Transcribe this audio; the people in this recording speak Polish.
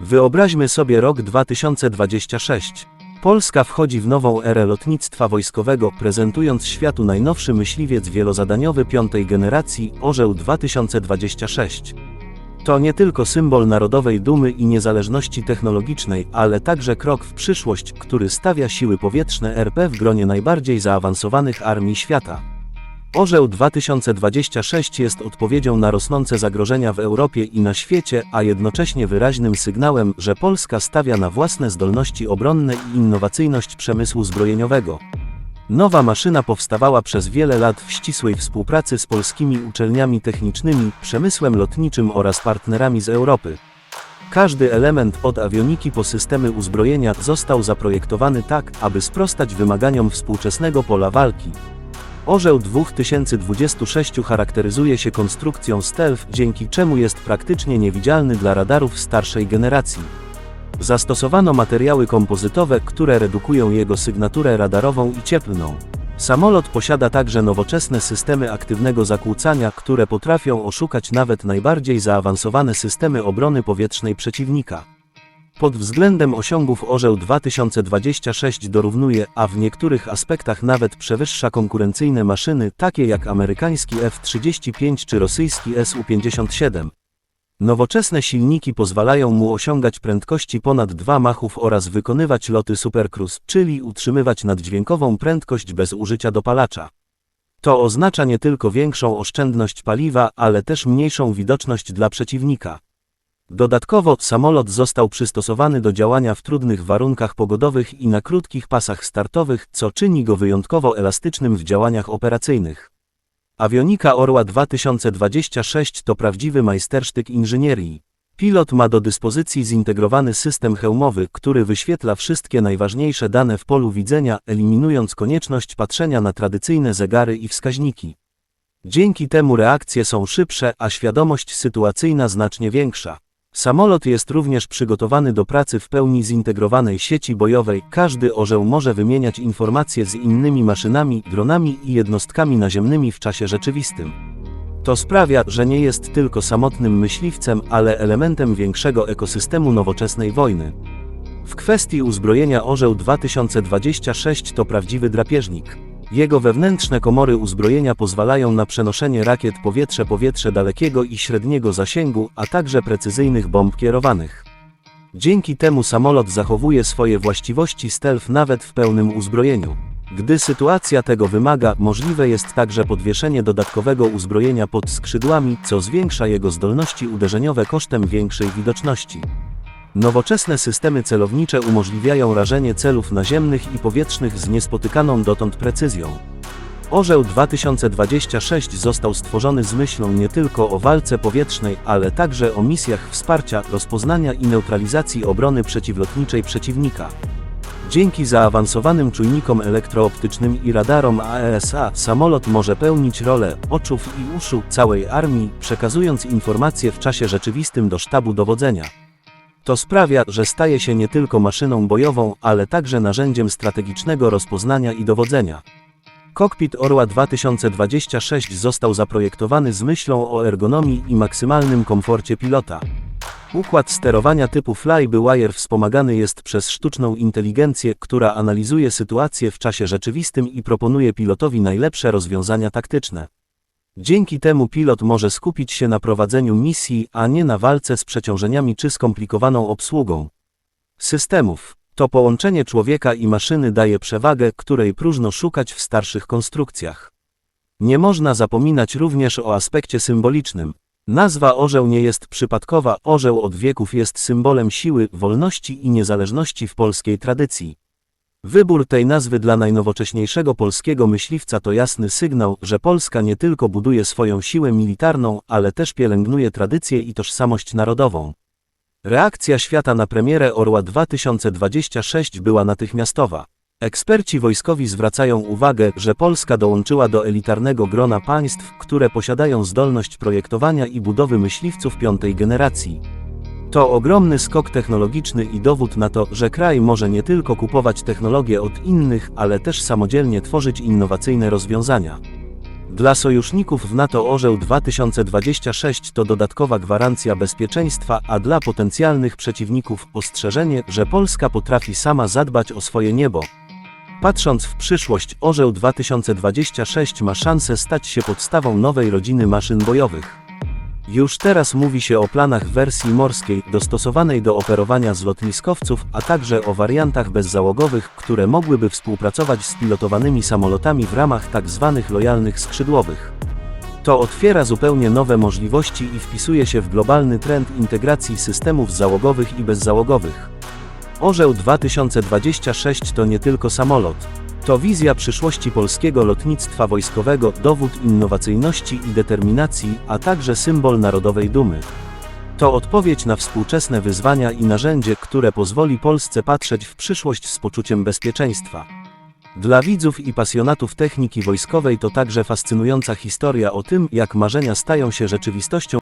Wyobraźmy sobie rok 2026. Polska wchodzi w nową erę lotnictwa wojskowego, prezentując światu najnowszy myśliwiec wielozadaniowy piątej generacji Orzeł 2026. To nie tylko symbol narodowej dumy i niezależności technologicznej, ale także krok w przyszłość, który stawia siły powietrzne RP w gronie najbardziej zaawansowanych armii świata. Orzeł 2026 jest odpowiedzią na rosnące zagrożenia w Europie i na świecie, a jednocześnie wyraźnym sygnałem, że Polska stawia na własne zdolności obronne i innowacyjność przemysłu zbrojeniowego. Nowa maszyna powstawała przez wiele lat w ścisłej współpracy z polskimi uczelniami technicznymi, przemysłem lotniczym oraz partnerami z Europy. Każdy element od awioniki po systemy uzbrojenia został zaprojektowany tak, aby sprostać wymaganiom współczesnego pola walki. Orzeł 2026 charakteryzuje się konstrukcją stealth, dzięki czemu jest praktycznie niewidzialny dla radarów starszej generacji. Zastosowano materiały kompozytowe, które redukują jego sygnaturę radarową i cieplną. Samolot posiada także nowoczesne systemy aktywnego zakłócania, które potrafią oszukać nawet najbardziej zaawansowane systemy obrony powietrznej przeciwnika. Pod względem osiągów Orzeł 2026 dorównuje, a w niektórych aspektach nawet przewyższa konkurencyjne maszyny takie jak amerykański F-35 czy rosyjski Su-57. Nowoczesne silniki pozwalają mu osiągać prędkości ponad 2 machów oraz wykonywać loty supercruise, czyli utrzymywać naddźwiękową prędkość bez użycia dopalacza. To oznacza nie tylko większą oszczędność paliwa, ale też mniejszą widoczność dla przeciwnika. Dodatkowo, samolot został przystosowany do działania w trudnych warunkach pogodowych i na krótkich pasach startowych, co czyni go wyjątkowo elastycznym w działaniach operacyjnych. Awionika Orła 2026 to prawdziwy majstersztyk inżynierii. Pilot ma do dyspozycji zintegrowany system hełmowy, który wyświetla wszystkie najważniejsze dane w polu widzenia, eliminując konieczność patrzenia na tradycyjne zegary i wskaźniki. Dzięki temu reakcje są szybsze, a świadomość sytuacyjna znacznie większa. Samolot jest również przygotowany do pracy w pełni zintegrowanej sieci bojowej. Każdy orzeł może wymieniać informacje z innymi maszynami, dronami i jednostkami naziemnymi w czasie rzeczywistym. To sprawia, że nie jest tylko samotnym myśliwcem, ale elementem większego ekosystemu nowoczesnej wojny. W kwestii uzbrojenia Orzeł 2026 to prawdziwy drapieżnik. Jego wewnętrzne komory uzbrojenia pozwalają na przenoszenie rakiet powietrze-powietrze dalekiego i średniego zasięgu, a także precyzyjnych bomb kierowanych. Dzięki temu samolot zachowuje swoje właściwości stealth nawet w pełnym uzbrojeniu. Gdy sytuacja tego wymaga, możliwe jest także podwieszenie dodatkowego uzbrojenia pod skrzydłami, co zwiększa jego zdolności uderzeniowe kosztem większej widoczności. Nowoczesne systemy celownicze umożliwiają rażenie celów naziemnych i powietrznych z niespotykaną dotąd precyzją. Orzeł 2026 został stworzony z myślą nie tylko o walce powietrznej, ale także o misjach wsparcia, rozpoznania i neutralizacji obrony przeciwlotniczej przeciwnika. Dzięki zaawansowanym czujnikom elektrooptycznym i radarom AESA samolot może pełnić rolę oczów i uszu całej armii, przekazując informacje w czasie rzeczywistym do sztabu dowodzenia. To sprawia, że staje się nie tylko maszyną bojową, ale także narzędziem strategicznego rozpoznania i dowodzenia. Kokpit Orła 2026 został zaprojektowany z myślą o ergonomii i maksymalnym komforcie pilota. Układ sterowania typu fly-by-wire wspomagany jest przez sztuczną inteligencję, która analizuje sytuację w czasie rzeczywistym i proponuje pilotowi najlepsze rozwiązania taktyczne. Dzięki temu pilot może skupić się na prowadzeniu misji, a nie na walce z przeciążeniami czy skomplikowaną obsługą systemów. To połączenie człowieka i maszyny daje przewagę, której próżno szukać w starszych konstrukcjach. Nie można zapominać również o aspekcie symbolicznym. Nazwa orzeł nie jest przypadkowa, orzeł od wieków jest symbolem siły, wolności i niezależności w polskiej tradycji. Wybór tej nazwy dla najnowocześniejszego polskiego myśliwca to jasny sygnał, że Polska nie tylko buduje swoją siłę militarną, ale też pielęgnuje tradycję i tożsamość narodową. Reakcja świata na premierę Orła 2026 była natychmiastowa. Eksperci wojskowi zwracają uwagę, że Polska dołączyła do elitarnego grona państw, które posiadają zdolność projektowania i budowy myśliwców piątej generacji. To ogromny skok technologiczny i dowód na to, że kraj może nie tylko kupować technologie od innych, ale też samodzielnie tworzyć innowacyjne rozwiązania. Dla sojuszników w NATO Orzeł 2026 to dodatkowa gwarancja bezpieczeństwa, a dla potencjalnych przeciwników ostrzeżenie, że Polska potrafi sama zadbać o swoje niebo. Patrząc w przyszłość, Orzeł 2026 ma szansę stać się podstawą nowej rodziny maszyn bojowych. Już teraz mówi się o planach wersji morskiej, dostosowanej do operowania z lotniskowców, a także o wariantach bezzałogowych, które mogłyby współpracować z pilotowanymi samolotami w ramach tzw. lojalnych skrzydłowych. To otwiera zupełnie nowe możliwości i wpisuje się w globalny trend integracji systemów załogowych i bezzałogowych. Orzeł 2026 to nie tylko samolot. To wizja przyszłości polskiego lotnictwa wojskowego, dowód innowacyjności i determinacji, a także symbol narodowej dumy. To odpowiedź na współczesne wyzwania i narzędzie, które pozwoli Polsce patrzeć w przyszłość z poczuciem bezpieczeństwa. Dla widzów i pasjonatów techniki wojskowej to także fascynująca historia o tym, jak marzenia stają się rzeczywistością.